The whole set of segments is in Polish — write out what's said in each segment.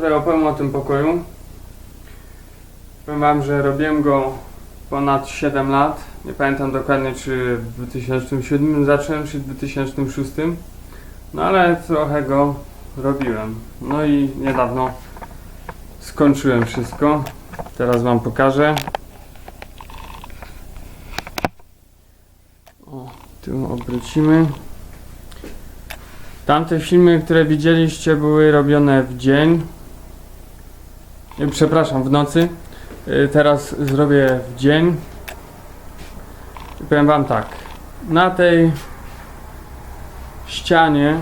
trochę opowiem o tym pokoju. Powiem wam, że robiłem go ponad 7 lat. Nie pamiętam dokładnie, czy w 2007 zacząłem, czy w 2006. No ale trochę go robiłem. No i niedawno skończyłem wszystko. Teraz wam pokażę. O, tu obrócimy. Tamte filmy, które widzieliście, były robione w dzień. Przepraszam, w nocy. E, Teraz zrobię w dzień. I powiem Wam tak. Na tej ścianie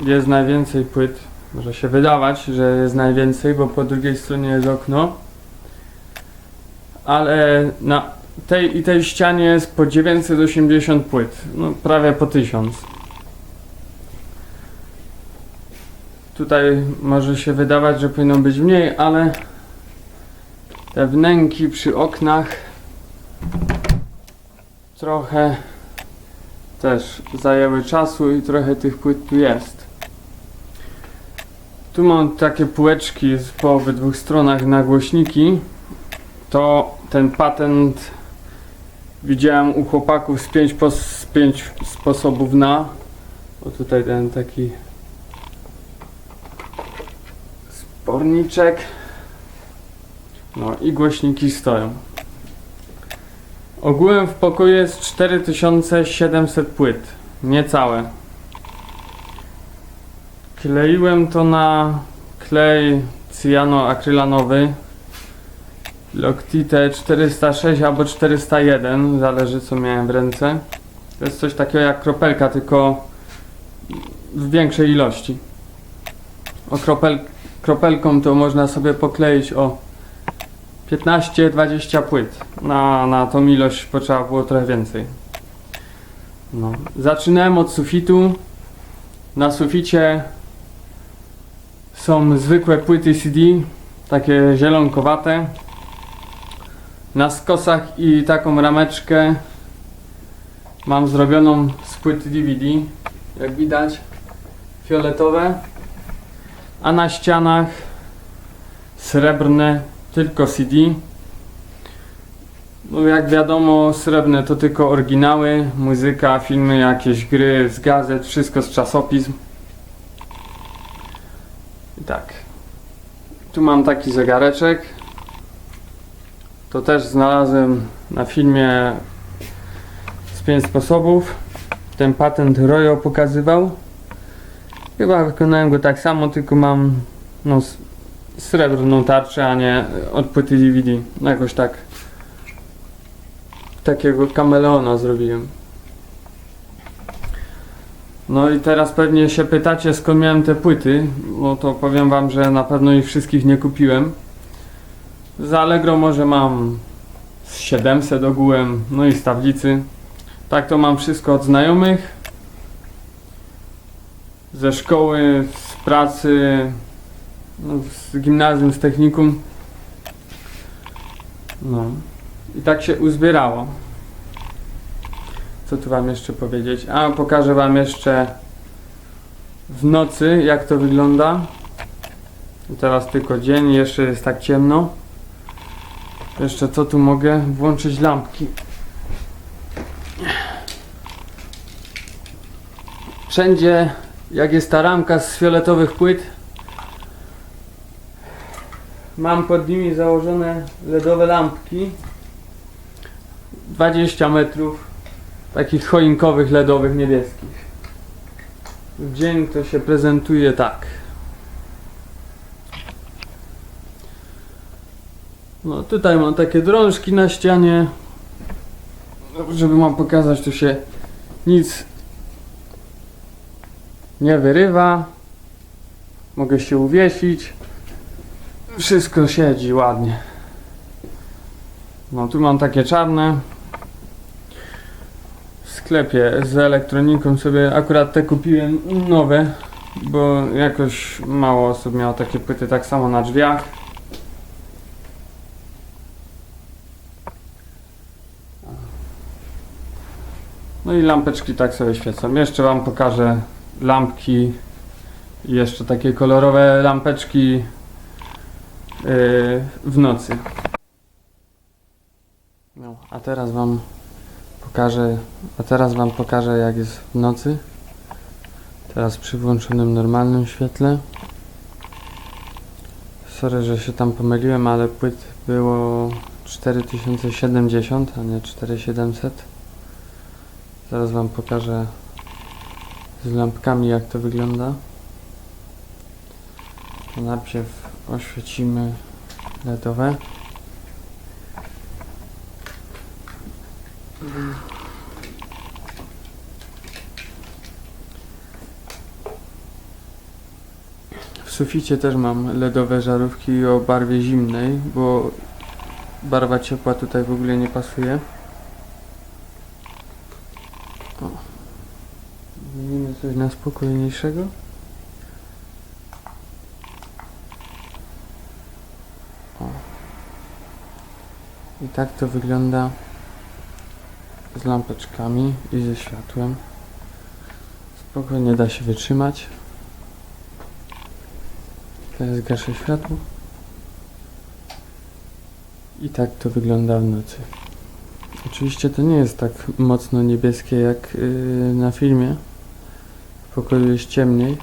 jest najwięcej płyt. Może się wydawać, że jest najwięcej, bo po drugiej stronie jest okno. Ale na tej i tej ścianie jest po 980 płyt. No prawie po 1000. Tutaj może się wydawać, że powinno być mniej, ale te wnęki przy oknach trochę też zajęły czasu i trochę tych płyt tu jest. Tu mam takie półeczki po obydwu stronach na głośniki. To ten patent widziałem u chłopaków z pięć, pos, z pięć sposobów na. O tutaj ten taki sporniczek. No i głośniki stoją. Ogółem w pokoju jest 4700 płyt. Niecałe. Kleiłem to na klej cyjanoakrylanowy Loctite 406 albo 401, zależy co miałem w ręce. To jest coś takiego jak kropelka, tylko w większej ilości. O kropel, kropelką to można sobie pokleić o 15-20 płyt. Na, na tą ilość potrzeba było trochę więcej. No. Zaczynałem od sufitu. Na suficie są zwykłe płyty CD, takie zielonkowate. Na skosach i taką rameczkę mam zrobioną z płyty DVD, jak widać, fioletowe. A na ścianach srebrne, tylko CD. No jak wiadomo, srebrne to tylko oryginały, muzyka, filmy, jakieś gry z gazet, wszystko z czasopism. I tak. Tu mam taki zegareczek. To też znalazłem na filmie z 5 sposobów. Ten patent Royo pokazywał. Chyba wykonałem go tak samo, tylko mam no, srebrną tarczę, a nie od płyty DVD. No jakoś tak. Takiego kameleona zrobiłem. No i teraz pewnie się pytacie skąd miałem te płyty. No to powiem wam, że na pewno ich wszystkich nie kupiłem. Z Allegro może mam z 700 ogółem, no i z tablicy. Tak to mam wszystko od znajomych. Ze szkoły, z pracy, no, z gimnazjum, z technikum. No. I tak się uzbierało. Co tu wam jeszcze powiedzieć? A, pokażę wam jeszcze w nocy, jak to wygląda. I Teraz tylko dzień, jeszcze jest tak ciemno. Jeszcze co tu mogę? Włączyć lampki. Wszędzie, jak jest ta ramka z fioletowych płyt, mam pod nimi założone LEDowe lampki. 20 metrów takich choinkowych LEDowych niebieskich. W dzień to się prezentuje tak. No tutaj mam takie drążki na ścianie. Żeby wam pokazać, tu się nic nie wyrywa. Mogę się uwiesić. Wszystko siedzi ładnie. No tu mam takie czarne. W sklepie z elektroniką sobie akurat te kupiłem nowe, bo jakoś mało osób miało takie płyty tak samo na drzwiach. No i lampeczki tak sobie świecą. Jeszcze Wam pokażę lampki I jeszcze takie kolorowe lampeczki yy, w nocy. No, a teraz wam pokażę, a teraz wam pokażę jak jest w nocy. Teraz przy włączonym normalnym świetle. Sorry, że się tam pomyliłem, ale płyt było 4070, a nie 4700. Zaraz wam pokażę z lampkami jak to wygląda. To najpierw oświecimy LEDowe. W suficie też mam LEDowe żarówki o barwie zimnej, bo barwa ciepła tutaj w ogóle nie pasuje. O. Coś na spokojniejszego. O. I tak to wygląda z lampeczkami i ze światłem. Spokojnie da się wytrzymać. Teraz gaszę światło. I tak to wygląda w nocy. Oczywiście to nie jest tak mocno niebieskie jak yy, na filmie. W pokoju jest ciemniej.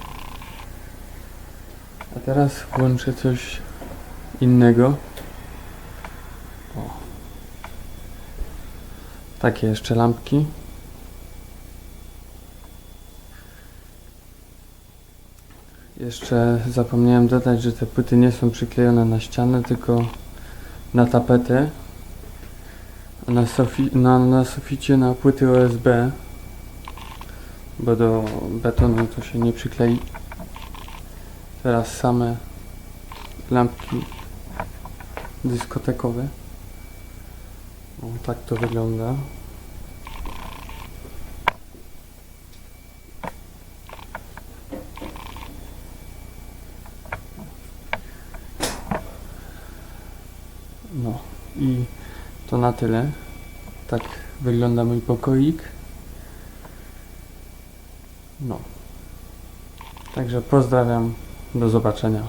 A teraz włączę coś innego. O. Takie jeszcze lampki. Jeszcze zapomniałem dodać, że te płyty nie są przyklejone na ścianę, tylko na tapetę. Na, na, na suficie na płyty OSB, bo do betonu to się nie przyklei. Teraz same lampki dyskotekowe. O, tak to wygląda. No i to na tyle. Tak wygląda mój pokoik. No. Także pozdrawiam. Do zobaczenia.